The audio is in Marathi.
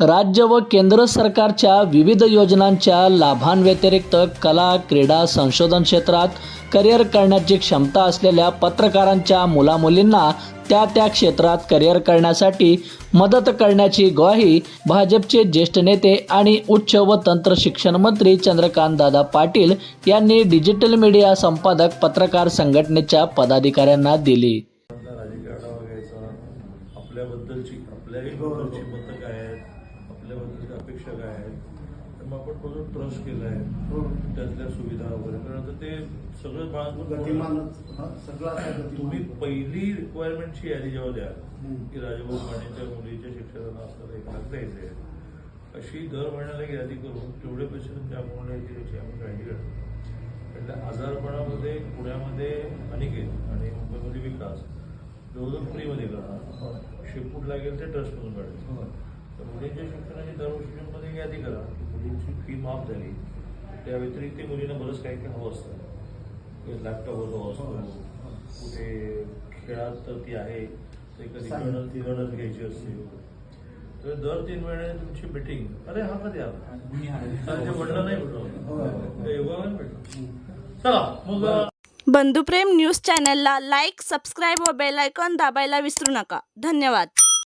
राज्य व केंद्र सरकारच्या विविध योजनांच्या लाभांव्यतिरिक्त कला क्रीडा संशोधन क्षेत्रात करिअर करण्याची क्षमता असलेल्या पत्रकारांच्या मुलामुलींना त्या त्या क्षेत्रात करिअर करण्यासाठी मदत करण्याची ग्वाही भाजपचे ज्येष्ठ नेते आणि उच्च व तंत्र शिक्षण मंत्री चंद्रकांतदादा पाटील यांनी डिजिटल मीडिया संपादक पत्रकार संघटनेच्या पदाधिकाऱ्यांना दिली. आपल्याबद्दलची आपल्याही मतं काय आहेत? आपल्याबद्दलची अपेक्षा काय आहेत तर मग आपण बघून ट्रस्ट केलं आहे त्यातल्या सुविधा वगैरे. कारण आता ते सगळं बाळगून हा, तुम्ही पहिली रिक्वायरमेंटची यादी जेव्हा द्याल की राजभाऊ मानेच्या मुलीच्या शिक्षणाला आपल्याला एक लाख द्यायचे आहे. अशी दर महिन्याला एक यादी करून तेवढे पैसे तुमच्या अकाउंटला येतील याची आम्ही काळजी करतो त्यातल्या आजारपणामध्ये पुण्यामध्ये अनिकेत आणि मुंबईमध्ये विकास. जवळजवळ फ्रीमध्ये करणार. शिपूट लागेल ते ट्रस्टमधून काढेल तर मुलींच्या शिक्षणाची दरवर्षीमध्ये यादी करा. की मुलींची फी माफ झाली. त्या व्यतिरिक्त मुलींना बरंच काही काही हवं असतं. लॅपटॉप हवं असतो. कुठे खेळात ती आहे. तर कधी गणत ती गणत घ्यायची असते. तर दर तीन महिन्याने तुमची मीटिंग अरे हा कधी आला? नाही भेटलं ते योगा भेटलं. चला मग बंधुप्रेम न्यूज चॅनलला लाईक सबस्क्राईब व बेल आयकॉन दाबायला विसरू नका. धन्यवाद.